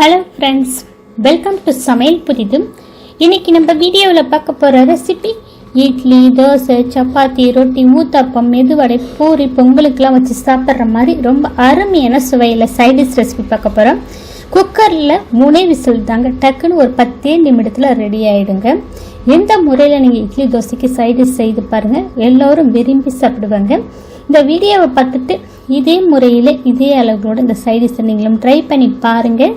Hello friends welcome to சமையல் புதிதும். இன்றைக்கி நம்ம வீடியோவில் பார்க்க போகிற ரெசிபி இட்லி தோசை சப்பாத்தி ரொட்டி ஊத்தாப்பம் மெதுவடை பூரி பொங்கலுக்கெல்லாம் வச்சு சாப்பிட்ற மாதிரி ரொம்ப அருமையான சுவையில் சைடிஷ் ரெசிபி பார்க்க போகிறோம் குக்கரில் முனை விசில் தாங்க டக்குன்னு ஒரு பத்தே நிமிடத்தில் ரெடி ஆகிடுங்க எந்த முறையில் நீங்கள் இட்லி தோசைக்கு சைடிஷ் செய்து பாருங்கள் எல்லோரும் விரும்பி சாப்பிடுவாங்க. இந்த வீடியோவை பார்த்துட்டு இதே முறையில் இதே அளவுகளோட இந்த சைடிஷை நீங்களும் ட்ரை பண்ணி பாருங்கள்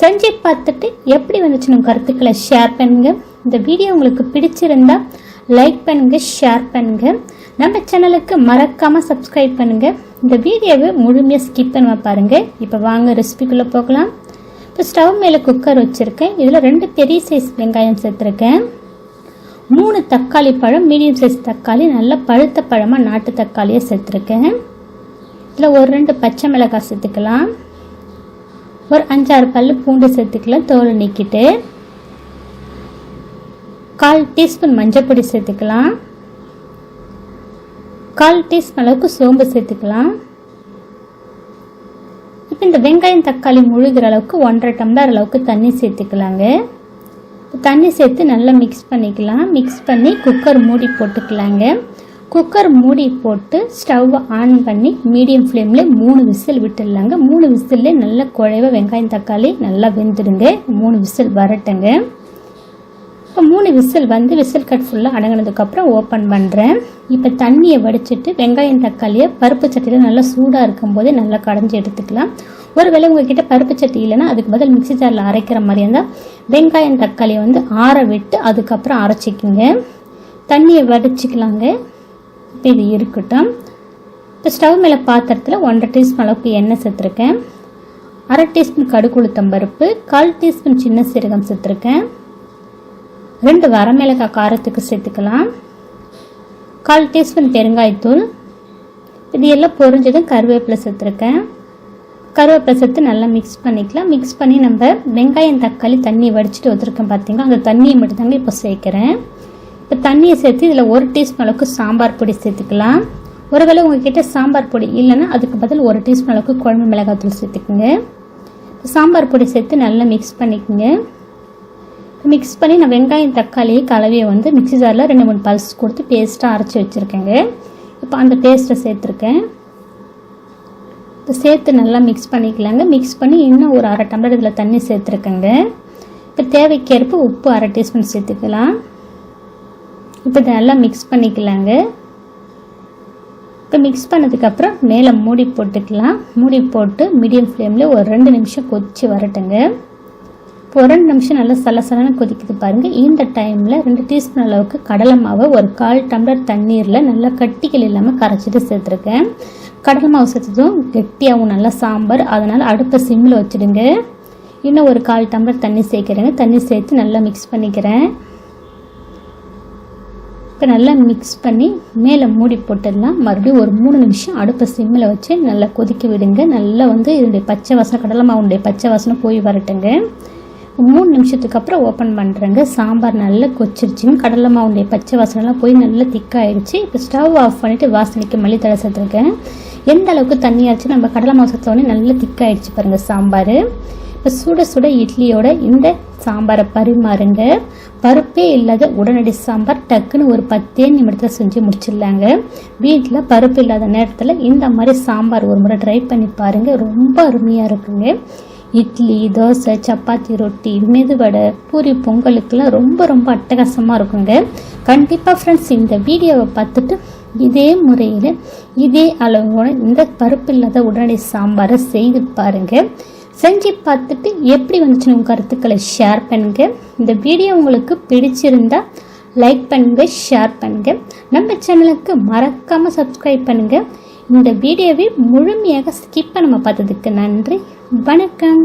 செஞ்சு பார்த்துட்டு எப்படி வந்துச்சு நம்ம கருத்துக்களை ஷேர் பண்ணுங்க. இந்த வீடியோ உங்களுக்கு பிடிச்சிருந்தா லைக் பண்ணுங்க ஷேர் பண்ணுங்க. நம்ம சேனலுக்கு மறக்காம சப்ஸ்கிரைப் பண்ணுங்க. இந்த வீடியோவை முழுமையாக ஸ்கிப் பண்ண பாருங்க. இப்போ வாங்க ரெசிபிக்குள்ளே போகலாம். இப்போ ஸ்டவ் மேலே குக்கர் வச்சுருக்கேன். இதில் ரெண்டு பெரிய சைஸ் வெங்காயம் சேர்த்துருக்கேன். மூணு தக்காளி பழம் மீடியம் சைஸ் தக்காளி நல்ல பழுத்த பழமாக நாட்டு தக்காளியை சேர்த்துருக்கேன். இதில் ஒரு ரெண்டு பச்சை மிளகாய் சேர்த்துக்கலாம். ஒரு அஞ்சாறு பல் பூண்டு சேர்த்துக்கலாம் தோலை நீக்கிட்டு. கால் டீஸ்பூன் மஞ்சள் பொடி சேர்த்துக்கலாம். கால் டீஸ்பூன் அளவுக்கு சோம்பு சேர்த்துக்கலாம். இப்போ இந்த வெங்காயம் தக்காளி முழுகிற அளவுக்கு ஒன்றரை டம்ளர் அளவுக்கு தண்ணி சேர்த்துக்கலாங்க. தண்ணி சேர்த்து நல்லா மிக்ஸ் பண்ணிக்கலாம். மிக்ஸ் பண்ணி குக்கர் மூடி போட்டுக்கலாங்க. குக்கர் மூடி போட்டு ஸ்டவ் ஆன் பண்ணி மீடியம் ஃப்ளேமில் மூணு விசில் விட்டுடலாங்க. மூணு விசில்லே நல்லா குழைவ வெங்காயம் தக்காளி நல்லா வெந்துடுங்க. மூணு விசில் வரட்டுங்க. இப்போ மூணு விசில் வந்து விசில் கட் ஃபுல்லாக அடங்கினதுக்கப்புறம் ஓப்பன் பண்ணுறேன் இப்போ தண்ணியை வடிச்சிட்டு வெங்காயம் தக்காளியை பருப்பு சட்டியில் நல்லா சூடாக இருக்கும்போதே நல்லா கடைஞ்சி எடுத்துக்கலாம். ஒருவேளை உங்ககிட்ட பருப்பு சட்டி இல்லைன்னா அதுக்கு பதில் மிக்சி ஜாரில் அரைக்கிற மாதிரி இருந்தால் வெங்காயம் தக்காளியை வந்து ஆற விட்டு அதுக்கப்புறம் அரைச்சிக்கிங்க. தண்ணியை வடிச்சிக்கலாங்க. இது இருக்கட்டும். இப்போ ஸ்டவ் மேலே பாத்திரத்தில் ஒன்றரை டீஸ்பூன் அளவுக்கு எண்ணெய் சேர்த்துருக்கேன். அரை டீஸ்பூன் கடுகுளுத்தம் பருப்பு கால் டீஸ்பூன் சின்ன சீரகம் சேர்த்துருக்கேன். ரெண்டு வரமிளகாய் காரத்துக்கு சேர்த்துக்கலாம். கால் டீஸ்பூன் பெருங்காயத்தூள் இது எல்லாம் பொரிஞ்சதும் கருவேப்பிலை சேர்த்துருக்கேன். கருவேப்பிலை சேர்த்து நல்லா மிக்ஸ் பண்ணிக்கலாம். மிக்ஸ் பண்ணி நம்ம வெங்காயம் தக்காளி தண்ணி வடிச்சிட்டு வச்சுருக்கேன் பார்த்தீங்களா அந்த தண்ணியை மட்டும்தாங்க இப்போ சேர்க்குறேன். இப்போ தண்ணியை சேர்த்து இதில் ஒரு டீஸ்பூன் அளவுக்கு சாம்பார் பொடி சேர்த்துக்கலாம். ஒருவேளை உங்ககிட்ட சாம்பார் பொடி இல்லைன்னா அதுக்கு பதில் ஒரு டீஸ்பூன் அளவுக்கு குழம்பு மிளகாத்தூள் சேர்த்துக்குங்க. சாம்பார் பொடி சேர்த்து நல்லா மிக்ஸ் பண்ணிக்கோங்க. மிக்ஸ் பண்ணி நான் வெங்காயம் தக்காளி கலவையை வந்து மிக்சி ஜாரில் ரெண்டு மூணு பல்ஸ் கொடுத்து பேஸ்ட்டாக அரைச்சி வச்சுருக்கேங்க. இப்போ அந்த பேஸ்ட்டை சேர்த்துருக்கேன். இப்போ சேர்த்து நல்லா மிக்ஸ் பண்ணிக்கலாங்க. மிக்ஸ் பண்ணி இன்னும் ஒரு அரை டம்ளர் இதில் தண்ணி சேர்த்துருக்கேங்க. இப்போ தேவைக்கேற்ப உப்பு அரை டீஸ்பூன் சேர்த்துக்கலாம். இப்போ இதை நல்லா மிக்ஸ் பண்ணிக்கலாங்க. இப்போ மிக்ஸ் பண்ணதுக்கப்புறம் மேலே மூடி போட்டுக்கலாம். மூடி போட்டு மீடியம் ஃப்ளேமில் ஒரு ரெண்டு நிமிஷம் கொதித்து வரட்டுங்க. இப்போ ரெண்டு நிமிஷம் நல்லா சலசலன்னு கொதிக்குது பாருங்கள் இந்த டைமில் ரெண்டு டீஸ்பூன் அளவுக்கு கடலை மாவை ஒரு கால் டம்ளர் தண்ணீரில் நல்லா கட்டிகள் இல்லாமல் கரைச்சிட்டு சேர்த்துருக்கேன். கடலை மாவு சேர்த்ததும் கெட்டியாகவும் நல்லா சாம்பார். அதனால் அடுப்பை சிம்மில் வச்சுடுங்க. இன்னும் ஒரு கால் டம்ளர் தண்ணி சேர்க்குறேங்க. தண்ணி சேர்த்து நல்லா மிக்ஸ் பண்ணிக்கிறேன். இப்போ நல்லா மிக்ஸ் பண்ணி மேலே மூடி போட்டுடலாம். மறுபடியும் ஒரு மூணு நிமிஷம் அடுப்பை சிம்மில் வச்சு நல்லா கொதிக்க விடுங்க. நல்லா வந்து இதனுடைய பச்சை வாசனை கடலை மாவுடைய பச்சை வாசனை போய் வரட்டுங்க. மூணு நிமிஷத்துக்கு அப்புறம் ஓப்பன் பண்ணுறேங்க சாம்பார் நல்லா கொச்சிருச்சுங்க. கடலை மாவுடைய பச்சை வாசனைலாம் போய் நல்லா திக்காயிடுச்சு இப்போ ஸ்டவ் ஆஃப் பண்ணிவிட்டு வாசனைக்கு மல்லித்தலை சேர்த்துருக்கேன். எந்த அளவுக்கு தண்ணியாச்சு நம்ம கடலை மாவு சேர்த்தோடனே நல்லா திக்காயிடுச்சு பாருங்கள் சாம்பார். இப்போ சுட சுட இட்லியோட இந்த சாம்பாரை பரிமாறுங்க. தப்பே இல்லாத உடனடி சாம்பார் டக்குன்னு ஒரு பத்தே நிமிடத்தில் செஞ்சு முடிச்சிடலாங்க. வீட்டில் பருப்பு இல்லாத நேரத்தில் இந்த மாதிரி சாம்பார் ஒரு முறை ட்ரை பண்ணி பாருங்கள் ரொம்ப அருமையாக இருக்குங்க. இட்லி தோசை சப்பாத்தி ரொட்டி மெதுவடை பூரி பொங்கலுக்கெல்லாம் ரொம்ப ரொம்ப அட்டகாசமாக இருக்குங்க. கண்டிப்பாக ஃப்ரெண்ட்ஸ் இந்த வீடியோவை பார்த்துட்டு இதே முறையில் இதே அளவு இந்த பருப்பு இல்லாத உடனடி சாம்பாரை செய்து பாருங்கள் செஞ்சு பார்த்துட்டு எப்படி வந்துச்சுன்னு உங்கள் கருத்துக்களை ஷேர் பண்ணுங்க. இந்த வீடியோ உங்களுக்கு பிடிச்சிருந்தா லைக் பண்ணுங்க ஷேர் பண்ணுங்க. நம்ம சேனலுக்கு மறக்காமல் சப்ஸ்கிரைப் பண்ணுங்க. இந்த வீடியோவை முழுமையாக ஸ்கிப் நம்ம பார்த்ததுக்கு நன்றி. வணக்கம்.